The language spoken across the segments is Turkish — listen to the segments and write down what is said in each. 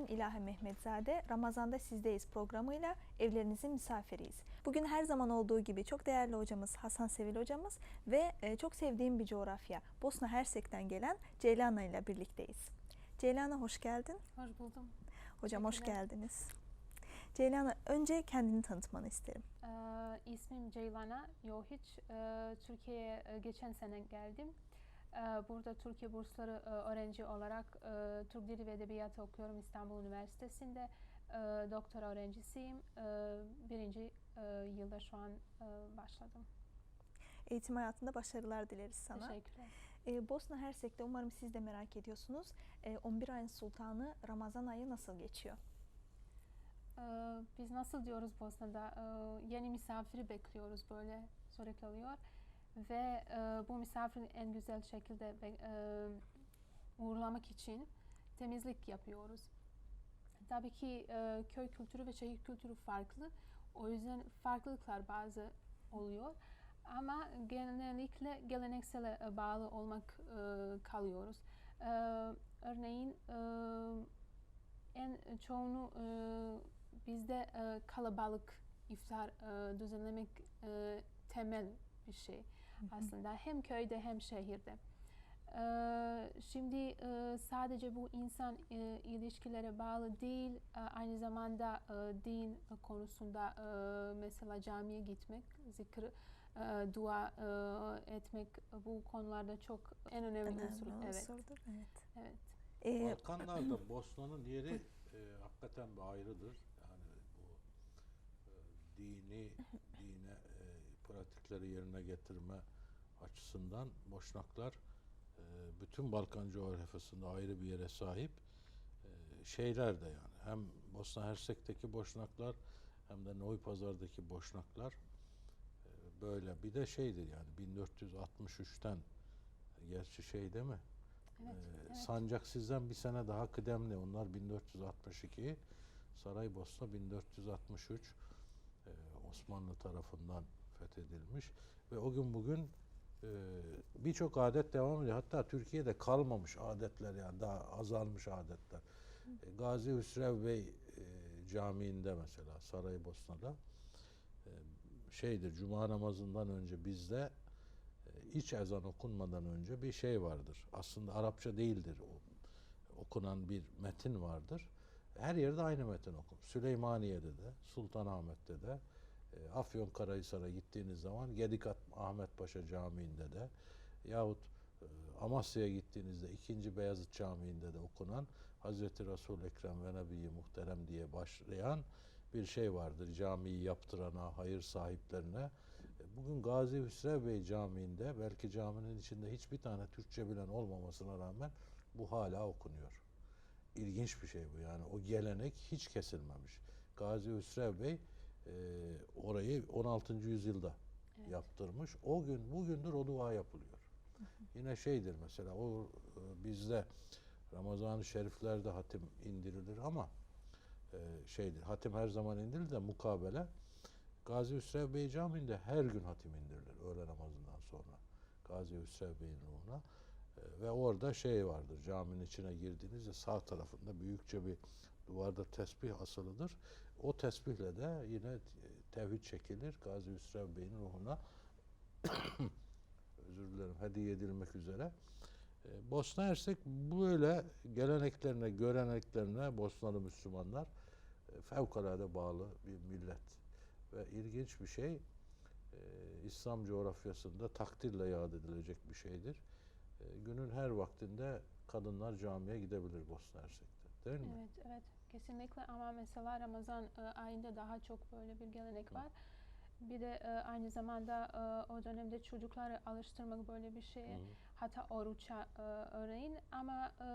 Ben İlahi Mehmetzade. Ramazan'da sizdeyiz programıyla evlerinizin misafiriyiz. Bugün her zaman olduğu gibi çok değerli hocamız Hasan Sevil hocamız ve e, çok sevdiğim bir coğrafya Bosna Hersek'ten gelen Ceylana ile birlikteyiz. Ceylana hoş geldin. Hoş buldum. Hocam hoş geldiniz. Ceylana önce kendini tanıtmanı isterim. Ee, ismim Ceylana Yohiç. Ee, Türkiye'ye geçen sene geldim. Ee, burada Türkiye bursları e, öğrenci olarak e, Türk Dili ve Edebiyatı okuyorum İstanbul Üniversitesi'nde. E, doktora öğrencisiyim. Birinci yılda şu an başladım. Eğitim hayatında başarılar dileriz sana. Teşekkürler. Ee, Bosna Hersek'te umarım siz de merak ediyorsunuz. Ee, 11 ayın sultanı Ramazan ayı nasıl geçiyor? Ee, biz nasıl diyoruz Bosna'da? Ee, yeni misafiri bekliyoruz böyle sürekli oluyor. Ve e, bu misafirin en güzel şekilde e, uğurlamak için temizlik yapıyoruz. Tabii ki e, köy kültürü ve şehir kültürü farklı. O yüzden farklılıklar bazı oluyor. Ama genellikle geleneksele e, bağlı olmak e, kalıyoruz. E, örneğin e, en çoğunu e, bizde e, kalabalık iftar e, düzenlemek e, temel bir şey aslında hem köyde hem şehirde. E, şimdi e, sadece bu insan e, ilişkilere bağlı değil, e, aynı zamanda din konusunda mesela camiye gitmek, zikir, dua etmek bu konularda çok en önemli unsur. Önemli Evet, unsurdur. Evet. evet. Ee, Balkanlarda Bosna'nın yeri e, hakikaten bir ayrıdır. Yani bu e, dini pratikleri yerine getirme açısından Boşnaklar e, bütün Balkan coğrafyasında ayrı bir yere sahip e, şeyler de yani. Hem Bosna Hersek'teki Boşnaklar hem de Noy Pazar'daki Boşnaklar e, böyle. Bir de şeydir yani 1463'ten gerçi şey değil mi? Evet, Ee, evet. Sancak sizden bir sene daha kıdemli. Onlar 1462, Saraybosna 1463 Ee, Osmanlı tarafından fethedilmiş ve o gün bugün e, birçok adet devam ediyor. Hatta Türkiye'de kalmamış adetler yani daha azalmış adetler. E, Gazi Hüsrev Bey e, Camii'nde mesela Saraybosna'da e, şeydir Cuma namazından önce bizde e, iç ezan okunmadan önce bir şey vardır. Aslında Arapça değildir o okunan bir metin vardır. Her yerde aynı metin okunur. Süleymaniye'de de, Sultanahmet'te de, Afyonkarahisar'a gittiğiniz zaman Gedikat Ahmet Paşa Camii'nde de yahut e, Amasya'ya gittiğinizde 2. Beyazıt Camii'nde de okunan Hazreti Resul Ekrem ve Nebi Muhterem diye başlayan bir şey vardır. Camiyi yaptırana, hayır sahiplerine. E, Bugün Gazi Hüsrev Bey Camii'nde belki caminin içinde hiçbir tane Türkçe bilen olmamasına rağmen bu hala okunuyor. İlginç bir şey bu yani. O gelenek hiç kesilmemiş. Gazi Hüsrev Bey e, orayı 16. yüzyılda Evet. yaptırmış. O gün bugündür o dua yapılıyor. Yine şeydir mesela o e, bizde Ramazan-ı Şeriflerde hatim indirilir ama e, şeydir. Hatim her zaman indirilir de mukabele Gazi Hüsrev Bey Camii'nde her gün hatim indirilir öğle namazından sonra. Gazi Hüsrev Bey'in ruhuna. E, ve orada şey vardır. Caminin içine girdiğinizde sağ tarafında büyükçe bir duvarda tesbih asılıdır. O tesbihle de yine tevhid çekilir. Gazi Hüsrev Bey'in ruhuna özür dilerim hediye edilmek üzere. E, Bosna Hersek böyle geleneklerine, göreneklerine Bosnalı Müslümanlar e, fevkalade bağlı bir millet. Ve ilginç bir şey, e, İslam coğrafyasında takdirle yad edilecek bir şeydir. E, günün her vaktinde kadınlar camiye gidebilir Bosna Hersek'te. Değil mi? Evet, evet. Kesinlikle ama mesela Ramazan e, ayında daha çok böyle bir gelenek var. Bir de e, aynı zamanda e, o dönemde çocukları alıştırmak böyle bir şeye. Hı. Hatta oruça e, örneğin ama e,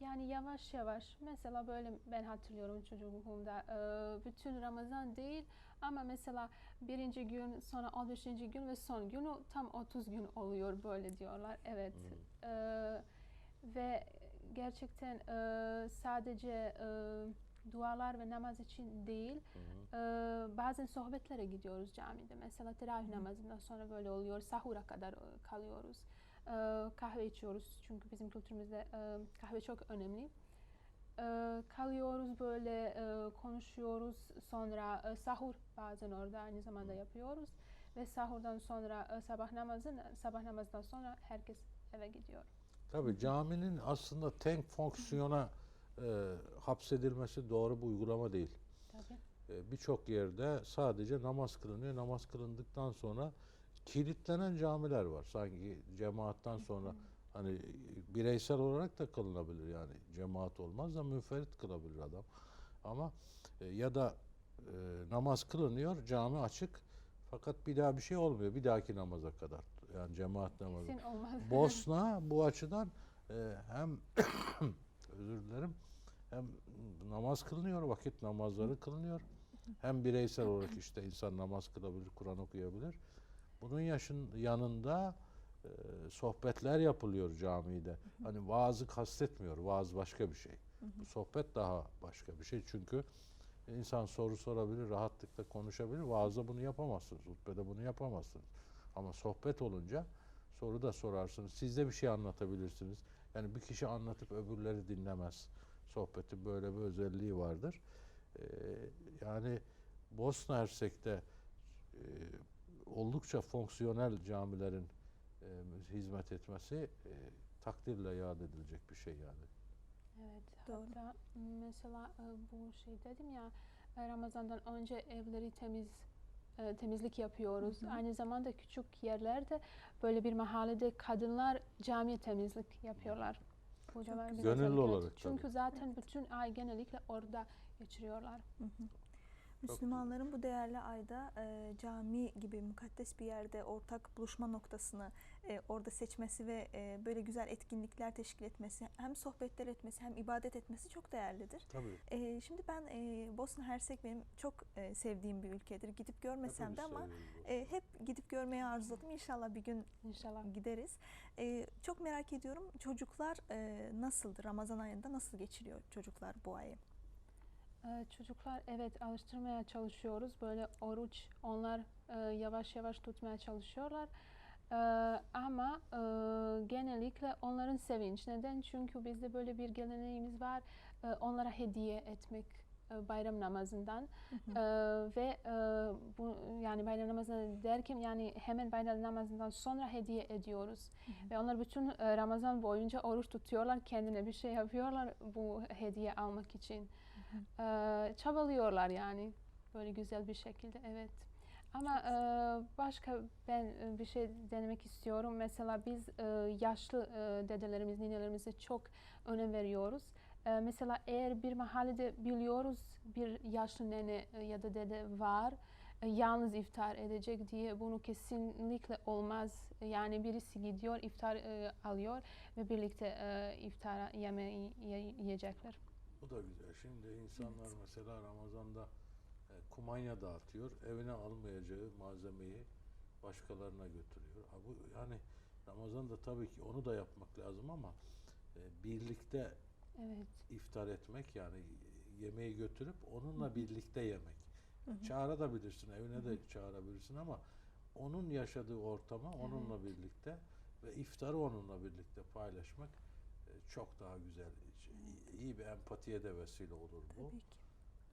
yani yavaş yavaş mesela böyle ben hatırlıyorum çocukluğumda e, bütün Ramazan değil ama mesela birinci gün sonra 15. gün ve son günü tam 30 gün oluyor böyle diyorlar. Evet. E, ve gerçekten e, sadece e, dualar ve namaz için değil e, bazen sohbetlere gidiyoruz camide. Mesela teravih namazından sonra böyle oluyor. Sahura kadar kalıyoruz. E, kahve içiyoruz çünkü bizim kültürümüzde e, kahve çok önemli. e, kalıyoruz böyle e, konuşuyoruz. Sonra e, sahur bazen orada aynı zamanda yapıyoruz. Ve sahurdan sonra e, sabah namazın sabah namazdan sonra herkes eve gidiyor. Tabii caminin aslında tek fonksiyona e, hapsedilmesi doğru bir uygulama değil. Tabii. E, Birçok yerde sadece namaz kılınıyor. Namaz kılındıktan sonra kilitlenen camiler var. Sanki cemaattan sonra hani bireysel olarak da kılınabilir yani cemaat olmaz da münferit kılabilir adam. Ama e, ya da e, namaz kılınıyor, cami açık fakat bir daha bir şey olmuyor bir dahaki namaza kadar. Yani cemaat namazı. Kesin olmaz. Bosna bu açıdan e, hem özür dilerim hem namaz kılınıyor, vakit namazları kılınıyor. Hem bireysel olarak işte insan namaz kılabilir, Kur'an okuyabilir. Bunun yaşın yanında e, sohbetler yapılıyor camide. Hani vaazı kastetmiyor. Vaaz başka bir şey. Bu sohbet daha başka bir şey. Çünkü insan soru sorabilir, rahatlıkla konuşabilir. Vaazda bunu yapamazsınız. Hutbede bunu yapamazsınız. Ama sohbet olunca soru da sorarsınız. Siz de bir şey anlatabilirsiniz. Yani bir kişi anlatıp öbürleri dinlemez. Sohbetin böyle bir özelliği vardır. Ee, yani Bosna Hersek'te e, oldukça fonksiyonel camilerin e, hizmet etmesi e, takdirle yad edilecek bir şey yani. Evet. Doğru. Hatta mesela e, bu şey dedim ya e, Ramazan'dan önce evleri temiz e, temizlik yapıyoruz. Hı hı. Aynı zamanda küçük yerlerde böyle bir mahallede kadınlar cami temizlik yapıyorlar. Hocalar Gönüllü evet. olarak Çünkü tabii. zaten bütün ay genellikle orada geçiriyorlar. Hı hı. Müslümanların bu değerli ayda e, cami gibi mukaddes bir yerde ortak buluşma noktasını e, orada seçmesi ve e, böyle güzel etkinlikler teşkil etmesi, hem sohbetler etmesi hem ibadet etmesi çok değerlidir. Tabii. E, şimdi ben e, Bosna Hersek benim çok e, sevdiğim bir ülkedir. Gidip görmesem de ama e, hep gidip görmeyi arzuladım. İnşallah bir gün İnşallah. gideriz. E, çok merak ediyorum çocuklar e, nasıldır? Ramazan ayında nasıl geçiriyor çocuklar bu ayı? Ee, Çocuklar evet alıştırmaya çalışıyoruz. Böyle oruç onlar e, yavaş yavaş tutmaya çalışıyorlar. Ee, ama e, genellikle onların sevinç. Neden? Çünkü bizde böyle bir geleneğimiz var. e, onlara hediye etmek e, bayram namazından. Ee, ve e, bu yani bayram namazı derken yani hemen bayram namazından sonra hediye ediyoruz. Ve onlar bütün e, Ramazan boyunca oruç tutuyorlar. Kendine bir şey yapıyorlar bu hediye almak için. Ee, çabalıyorlar yani böyle güzel bir şekilde evet. Ama e, başka ben e, bir şey denemek istiyorum. Mesela biz e, yaşlı e, dedelerimiz, ninelerimize çok önem veriyoruz. E, mesela eğer bir mahallede biliyoruz bir yaşlı nene e, ya da dede var e, yalnız iftar edecek diye bunu kesinlikle olmaz. Yani birisi gidiyor iftar e, alıyor ve birlikte e, iftara yemeği ye- yiyecekler. Bu da güzel. Şimdi insanlar mesela Ramazan'da kumanya dağıtıyor. Evine almayacağı malzemeyi başkalarına götürüyor. Ha, bu yani Ramazan'da tabii ki onu da yapmak lazım ama e, birlikte Evet. iftar etmek yani yemeği götürüp onunla birlikte yemek. Hı hı. Çağırabilirsin, evine de çağırabilirsin ama onun yaşadığı ortama onunla birlikte ve iftarı onunla birlikte paylaşmak e, çok daha güzel. İyi- İyi bir empatiye de vesile olur bu. Tabii ki.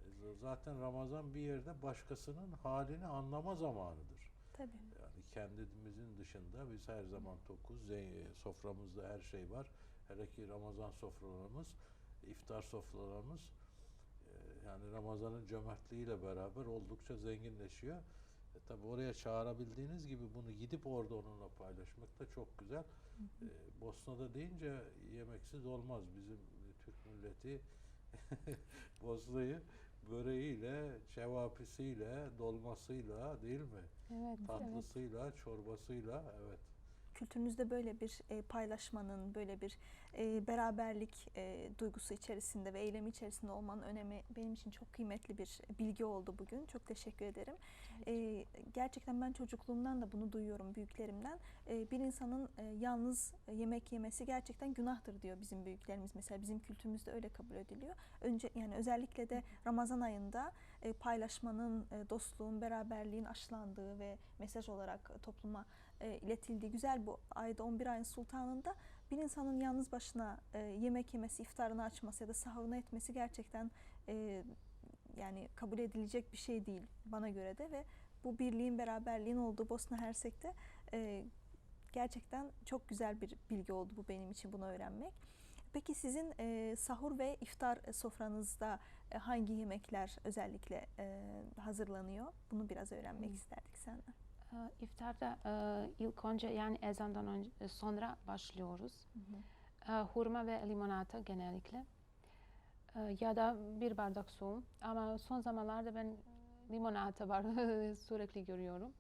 E, Zaten Ramazan bir yerde başkasının halini anlama zamanıdır. Tabii. Yani kendimizin dışında biz her zaman tokuz, zen- soframızda her şey var. Hele ki Ramazan sofralarımız, iftar sofralarımız e, yani Ramazan'ın cömertliğiyle beraber oldukça zenginleşiyor. E, tabi oraya çağırabildiğiniz gibi bunu gidip orada onunla paylaşmak da çok güzel. E, Bosna'da deyince yemeksiz olmaz. Bizim e, Türk milleti Bosna'yı böreğiyle, çevapisiyle, dolmasıyla değil mi? Evet. evet. Tatlısıyla, çorbasıyla evet. Kültürünüzde böyle bir e, paylaşmanın, böyle bir e, beraberlik e, duygusu içerisinde ve eylemi içerisinde olmanın önemi benim için çok kıymetli bir bilgi oldu bugün. Çok teşekkür ederim. E, gerçekten ben çocukluğumdan da bunu duyuyorum büyüklerimden. E, bir insanın e, yalnız yemek yemesi gerçekten günahtır diyor bizim büyüklerimiz. Mesela bizim kültürümüzde öyle kabul ediliyor. Önce yani özellikle de Ramazan ayında e, paylaşmanın, e, dostluğun, beraberliğin aşılandığı ve mesaj olarak topluma e, iletildiği güzel bu ayda 11 ayın sultanında bir insanın yalnız başına e, yemek yemesi, iftarını açması ya da sahurunu etmesi gerçekten e, yani kabul edilecek bir şey değil bana göre de ve bu birliğin, beraberliğin olduğu Bosna Hersek'te e, gerçekten çok güzel bir bilgi oldu bu benim için bunu öğrenmek. Peki sizin e, sahur ve iftar sofranızda e, hangi yemekler özellikle e, hazırlanıyor? Bunu biraz öğrenmek Hı. isterdik senden. Ee, İftarda e, ilk önce yani ezandan önce sonra başlıyoruz. Ee, Hurma ve limonata genellikle. Ee, Ya da bir bardak su. Ama son zamanlarda ben limonata var sürekli görüyorum.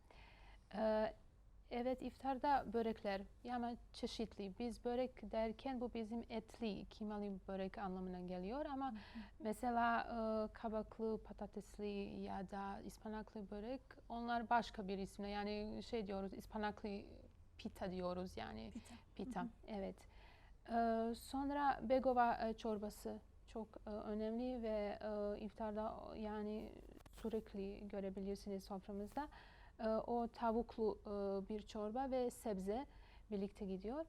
Evet iftarda börekler ama çeşitli. Biz börek derken bu bizim etli, kimalı börek anlamına geliyor ama mesela e, kabaklı, patatesli ya da ıspanaklı börek onlar başka bir isimle yani şey diyoruz ıspanaklı pita diyoruz yani Pita. pita evet. Ee, sonra begova e, çorbası çok e, önemli ve e, iftarda yani sürekli görebilirsiniz soframızda. E, o tavuklu e, bir çorba ve sebze birlikte gidiyor.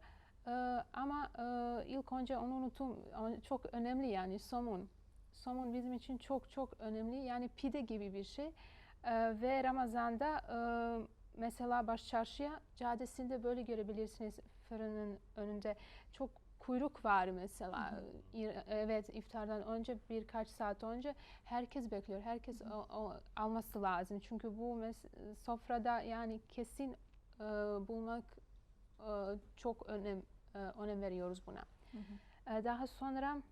E, ama e, ilk önce onu unuttum ama çok önemli yani somun. Somun bizim için çok çok önemli yani pide gibi bir şey. E, ve Ramazan'da e, mesela baş çarşıya caddesinde böyle görebilirsiniz fırının önünde çok kuyruk var mesela. İ- Evet iftardan önce birkaç saat önce herkes bekliyor. Herkes o, o alması lazım. Çünkü bu sofrada yani kesin e, bulmak e, çok önem e, önem veriyoruz buna. Hı hı. E, Daha sonra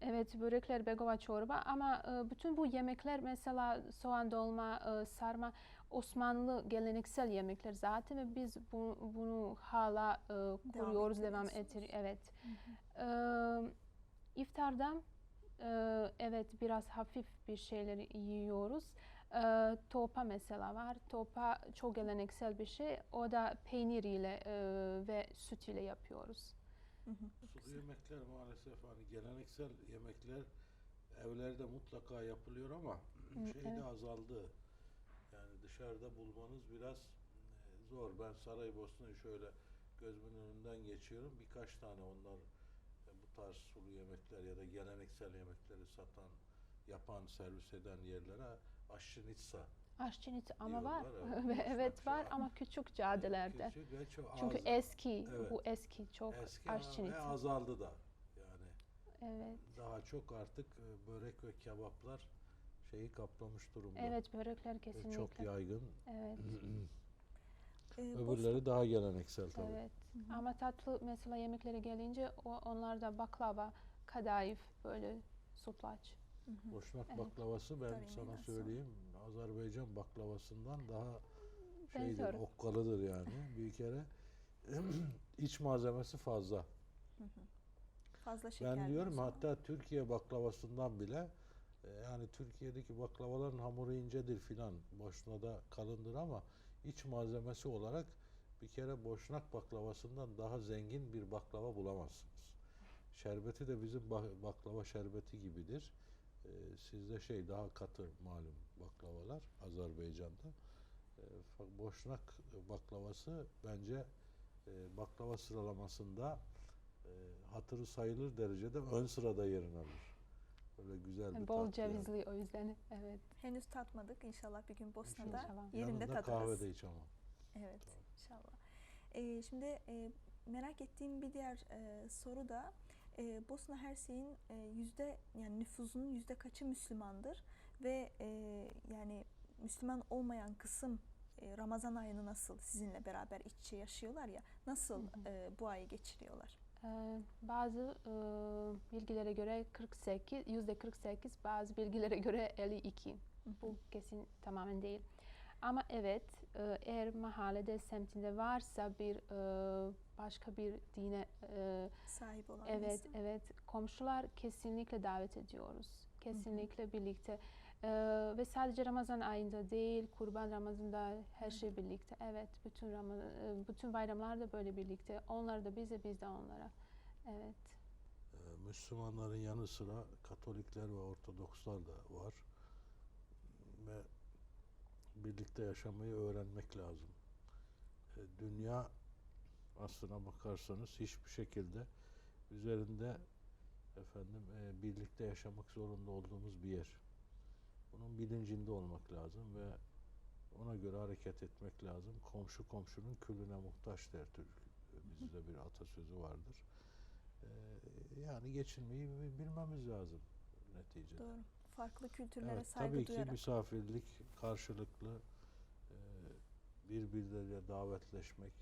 evet börekler, begova çorba ama e, bütün bu yemekler mesela soğan dolma, e, sarma Osmanlı geleneksel yemekler zaten ve biz bu- bunu hala e, kuruyoruz, devam ettiriyorsunuz. ettir evet. Hı hı. Ee, iftarda e, evet biraz hafif bir şeyler yiyoruz. Ee, topa mesela var. Topa çok geleneksel bir şey. O da peynir ile e, ve süt ile yapıyoruz. Hı hı. Sulu yemekler maalesef hani geleneksel yemekler evlerde mutlaka yapılıyor ama şey de evet. azaldı. Dışarıda bulmanız biraz e, zor. Ben Saraybosna'yı şöyle gözümün önünden geçiyorum. Birkaç tane onlar e, bu tarz sulu yemekler ya da geleneksel yemekleri satan, yapan, servis eden yerlere aşçınitsa Aşçınit ama var. Evet. Evet var ama küçük caddelerde. küçük ve çok Çünkü az, eski, Evet. bu eski çok eski aşçınit. ve azaldı da. Yani Evet. daha çok artık e, börek ve kebaplar şeyi kaplamış durumda. Evet börekler kesinlikle. Çok yaygın. Evet. Ee, Öbürleri daha geleneksel tabii. Evet. Hı hı. Ama tatlı mesela yemeklere gelince o, onlarda baklava, kadayıf böyle hı. Boşnak Evet. baklavası ben Tabii, sana söyleyeyim Azerbaycan baklavasından daha şeydir, okkalıdır yani. Bir kere iç malzemesi fazla. Hı hı. Fazla şeker. Ben diyorum hatta Türkiye baklavasından bile yani Türkiye'deki baklavaların hamuru incedir filan. Boşna'da kalındır ama iç malzemesi olarak bir kere Boşnak baklavasından daha zengin bir baklava bulamazsınız. Şerbeti de bizim ba- baklava şerbeti gibidir. E, sizde şey daha katı malum baklavalar Azerbaycan'da. E, fa- Boşnak baklavası bence e, baklava sıralamasında e, hatırı sayılır derecede ön sırada yerini alır. Böyle güzel bir Bol tat yani. cevizli o yüzden. Evet. Henüz tatmadık. İnşallah bir gün Bosna'da İnşallah. yerinde Yanında tadarız. kahve de iç ama. Evet, inşallah. Ee, şimdi e, merak ettiğim bir diğer e, soru da e, Bosna Hersek'in e, yüzde yani nüfusunun yüzde kaçı Müslümandır ve e, yani Müslüman olmayan kısım e, Ramazan ayını nasıl sizinle beraber iç içe yaşıyorlar ya nasıl Hı hı. e, bu ayı geçiriyorlar? Ee, bazı e, bilgilere göre 48, yüzde 48, bazı bilgilere göre 52. Hı hı. Bu kesin tamamen değil. Ama evet, e, eğer mahallede, semtinde varsa bir e, başka bir dine, Sahip olan evet, insan. evet, komşular kesinlikle davet ediyoruz. Kesinlikle birlikte. E, ve sadece Ramazan ayında değil, Kurban Ramazan'da her şey birlikte. Evet, bütün Ramazan, bütün bayramlarda böyle birlikte. Onlar da bize, biz de onlara. Evet. Ee, Müslümanların yanı sıra Katolikler ve Ortodokslar da var. Ve birlikte yaşamayı öğrenmek lazım. Ee, Dünya aslına bakarsanız hiçbir şekilde üzerinde efendim e, birlikte yaşamak zorunda olduğumuz bir yer. Bunun bilincinde olmak lazım ve ona göre hareket etmek lazım. Komşu komşunun külüne muhtaç der Türk. Bizde bir atasözü vardır. E, yani geçinmeyi bi- bilmemiz lazım neticede. Doğru. Farklı kültürlere Evet, saygı tabii ki duyarak. misafirlik karşılıklı e, birbirleriyle davetleşmek,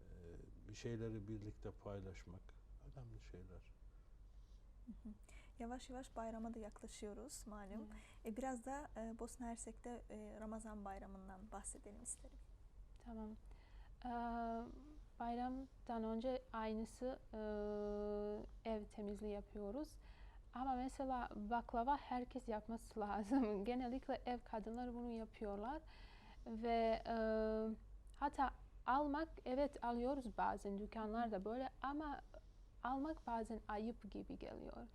e, bir şeyleri birlikte paylaşmak önemli şeyler. Yavaş yavaş bayrama da yaklaşıyoruz malum. Evet. E, biraz da e, Bosna Hersek'te e, Ramazan bayramından bahsedelim isterim. Tamam. Ee, bayramdan önce aynısı e, ev temizliği yapıyoruz. Ama mesela baklava herkes yapması lazım. Genellikle ev kadınları bunu yapıyorlar. Ve e, hatta almak evet alıyoruz bazen dükkanlarda böyle ama almak bazen ayıp gibi geliyor.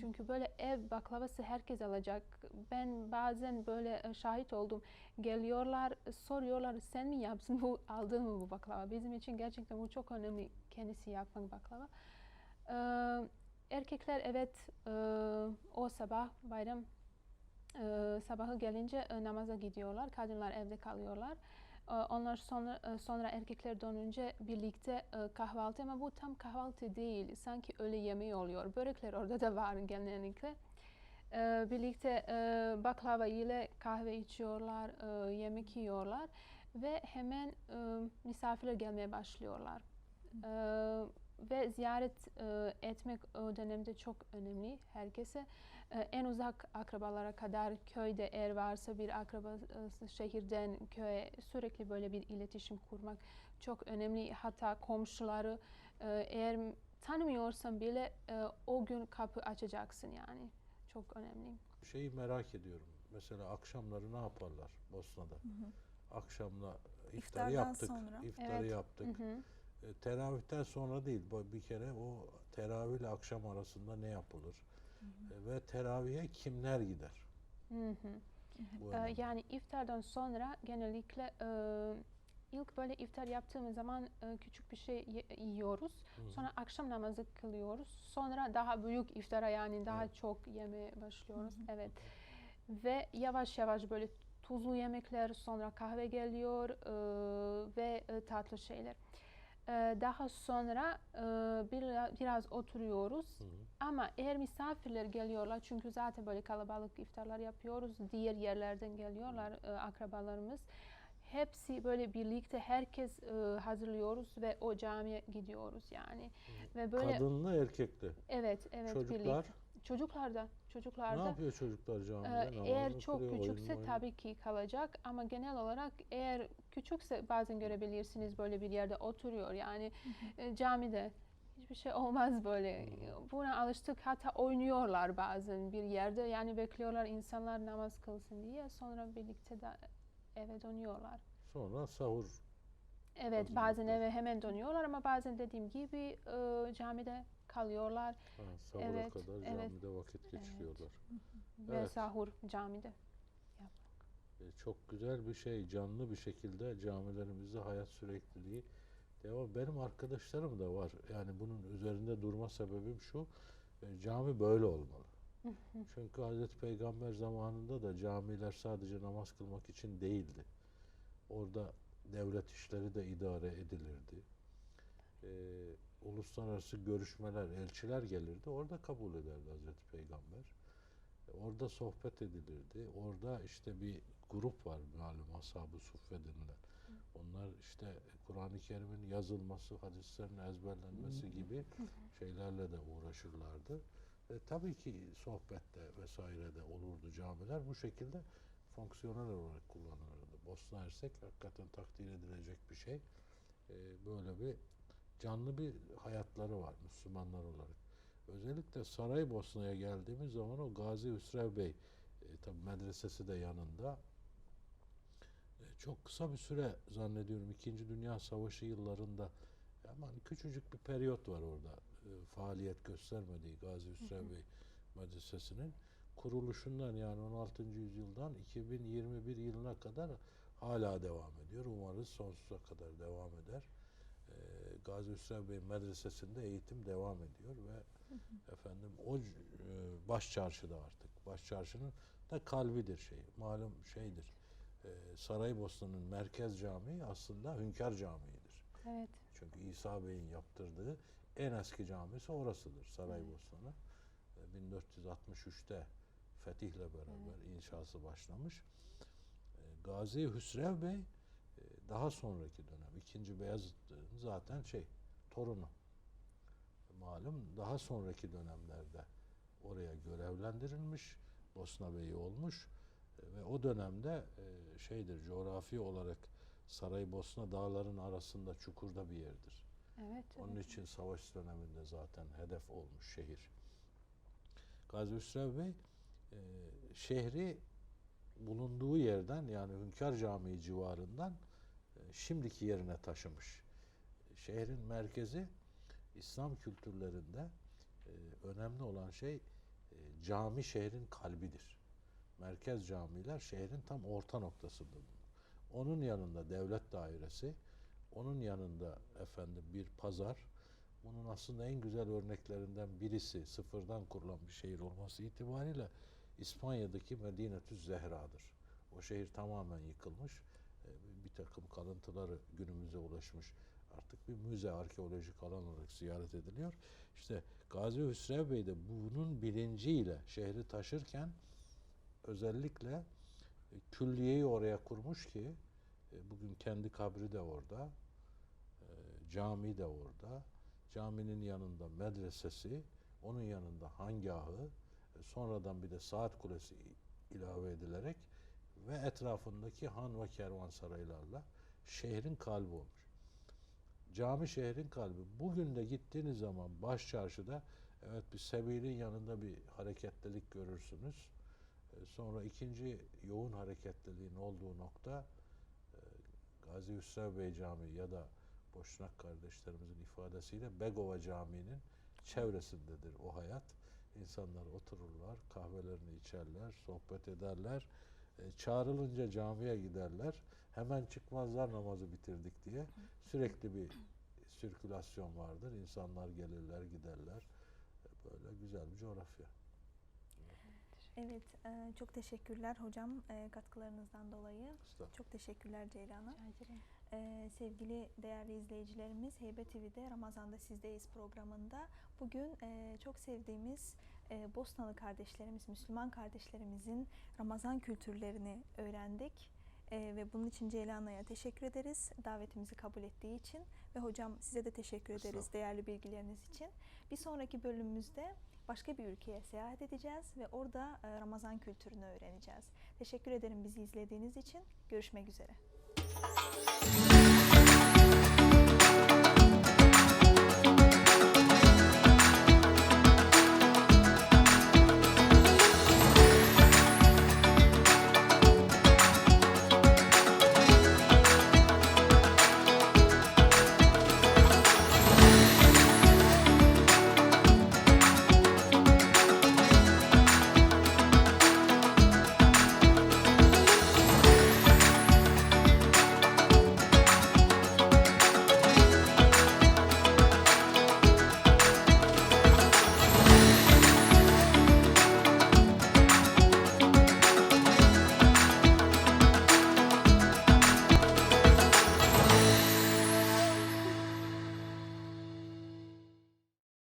Çünkü böyle ev baklavası herkes alacak. Ben bazen böyle e, şahit oldum. Geliyorlar, soruyorlar sen mi yaptın bu aldın mı bu baklava? Bizim için gerçekten bu çok önemli kendisi yapmak baklava. Ee, erkekler evet e, o sabah bayram e, sabahı gelince e, namaza gidiyorlar. Kadınlar evde kalıyorlar. E, onlar sonra e, sonra erkekler dönünce birlikte e, kahvaltı ama bu tam kahvaltı değil. Sanki öğle yemeği oluyor. Börekler orada da var genellikle. E, birlikte e, baklava ile kahve içiyorlar, yemek yiyorlar ve hemen misafirler gelmeye başlıyorlar. E, ve ziyaret etmek o dönemde çok önemli herkese. E, en uzak akrabalara kadar köyde eğer varsa bir akrabası şehirden köye sürekli böyle bir iletişim kurmak çok önemli. Hatta komşuları e, eğer tanımıyorsan bile e, o gün kapı açacaksın yani. Çok önemli. Şeyi merak ediyorum. Mesela akşamları ne yaparlar Bosna'da? Akşamla iftarı İftardan yaptık. sonra. İftarı Evet. yaptık. Hı hı. E, teravihten sonra değil. Bir kere o teravih ile akşam arasında ne yapılır? E, ve teravihe kimler gider? Hı hı. Önemli. Yani iftardan sonra genellikle e, ilk böyle iftar yaptığımız zaman e, küçük bir şey yiyoruz. Hı hı. Sonra akşam namazı kılıyoruz. Sonra daha büyük iftara yani daha Evet. çok yemeye başlıyoruz. Hı hı. Evet. Ve yavaş yavaş böyle tuzlu yemekler, sonra kahve geliyor e, ve e, tatlı şeyler. E, daha sonra e, biraz, oturuyoruz. Hı hı. Ama eğer misafirler geliyorlar çünkü zaten böyle kalabalık iftarlar yapıyoruz. Diğer yerlerden geliyorlar e, akrabalarımız. Hepsi böyle birlikte herkes e, hazırlıyoruz ve o camiye gidiyoruz yani. Ve böyle Kadınlı erkekli. evet evet Çocuklar birlikte. Çocuklar da ne yapıyor çocuklar camide? Namaz eğer çok oyun mu küçükse oynuyor? tabii ki kalacak ama genel olarak eğer küçükse bazen görebilirsiniz böyle bir yerde oturuyor yani e, camide hiçbir şey olmaz böyle buna alıştık hatta oynuyorlar bazen bir yerde yani bekliyorlar insanlar namaz kılsın diye sonra birlikte de eve dönüyorlar. Sonra sahur. Evet bazen eve hemen dönüyorlar ama bazen dediğim gibi e, camide kalıyorlar Ha, sahura Evet, kadar evet. camide vakit geçiriyorlar. ve Evet. sahur camide. E, çok güzel bir şey, canlı bir şekilde camilerimizde hayat sürekliliği devam. Benim arkadaşlarım da var. Yani bunun üzerinde durma sebebim şu. e, cami böyle olmalı. Çünkü Hazreti Peygamber zamanında da camiler sadece namaz kılmak için değildi. Orada devlet işleri de idare edilirdi. E, uluslararası görüşmeler, elçiler gelirdi. Orada kabul ederdi Hazreti Peygamber. Orada sohbet edilirdi. Orada işte bir grup var malum Ashab-ı Suffe denilen. Onlar işte Kur'an-ı Kerim'in yazılması, hadislerin ezberlenmesi gibi şeylerle de uğraşırlardı. E, tabii ki sohbette vesaire de olurdu camiler. Bu şekilde fonksiyonel olarak kullanılırdı. Bosna Hersek hakikaten takdir edilecek bir şey. E, böyle bir canlı bir hayatları var Müslümanlar olarak. Özellikle Saraybosna'ya geldiğimiz zaman o Gazi Hüsrev Bey e, tabi medresesi de yanında. E, çok kısa bir süre zannediyorum 2. Dünya Savaşı yıllarında aman küçücük bir periyot var orada e, faaliyet göstermediği Gazi Hüsrev Bey medresesinin kuruluşundan yani 16. yüzyıldan 2021 yılına kadar hala devam ediyor. Umarız sonsuza kadar devam eder. Gazi Hüsrev Bey Medresesi'nde eğitim devam ediyor ve efendim o e, baş çarşıda artık. Baş çarşının da kalbidir şey. Malum şeydir. E, Saraybosna'nın merkez camii aslında Hünkar Camii'dir. Evet. Çünkü İsa Bey'in yaptırdığı en eski camisi orasıdır Saraybosna'nın. E, 1463'te fetihle beraber inşası başlamış. E, Gazi Hüsrev Bey daha sonraki dönem 2. Beyazıt'ın zaten şey torunu. Malum daha sonraki dönemlerde oraya görevlendirilmiş. Bosna Bey'i olmuş E, ve o dönemde e, şeydir coğrafi olarak Saraybosna dağların arasında çukurda bir yerdir. Evet. Onun evet. için savaş döneminde zaten hedef olmuş şehir. Gazi Hüsrev Bey e, şehri bulunduğu yerden yani Hünkar Camii civarından şimdiki yerine taşımış. Şehrin merkezi İslam kültürlerinde e, önemli olan şey e, cami şehrin kalbidir. Merkez camiler şehrin tam orta noktasında bulunur. Onun yanında devlet dairesi, onun yanında efendim bir pazar. Bunun aslında en güzel örneklerinden birisi sıfırdan kurulan bir şehir olması itibariyle İspanya'daki Medinetü Zehra'dır. O şehir tamamen yıkılmış. Bir takım kalıntıları günümüze ulaşmış. Artık bir müze, arkeolojik alan olarak ziyaret ediliyor. İşte Gazi Hüsrev Bey de bunun bilinciyle şehri taşırken özellikle e, külliyeyi oraya kurmuş ki e, bugün kendi kabri de orada, e, cami de orada, caminin yanında medresesi, onun yanında hangahı, sonradan bir de saat kulesi ilave edilerek ve etrafındaki han ve kervansaraylarla şehrin kalbi olmuş. Cami şehrin kalbi. Bugün de gittiğiniz zaman baş çarşıda evet bir sebilin yanında bir hareketlilik görürsünüz. E, Sonra ikinci yoğun hareketliliğin olduğu nokta e, Gazi Hüsrev Bey Camii ya da Boşnak kardeşlerimizin ifadesiyle Begova Camii'nin çevresindedir o hayat. İnsanlar otururlar, kahvelerini içerler, sohbet ederler. E, çağrılınca camiye giderler. Hemen çıkmazlar namazı bitirdik diye. Sürekli bir sirkülasyon vardır. İnsanlar gelirler, giderler. Böyle güzel bir coğrafya. Evet, e, çok teşekkürler hocam e, katkılarınızdan dolayı. Çok teşekkürler Ceylan'a. Ee, sevgili değerli izleyicilerimiz Heybe TV'de Ramazan'da Sizdeyiz programında bugün e, çok sevdiğimiz e, Bosnalı kardeşlerimiz, Müslüman kardeşlerimizin Ramazan kültürlerini öğrendik. E, ve bunun için Ceylana'ya teşekkür ederiz davetimizi kabul ettiği için ve hocam size de teşekkür ederiz değerli bilgileriniz için. Bir sonraki bölümümüzde başka bir ülkeye seyahat edeceğiz ve orada e, Ramazan kültürünü öğreneceğiz. Teşekkür ederim bizi izlediğiniz için. Görüşmek üzere.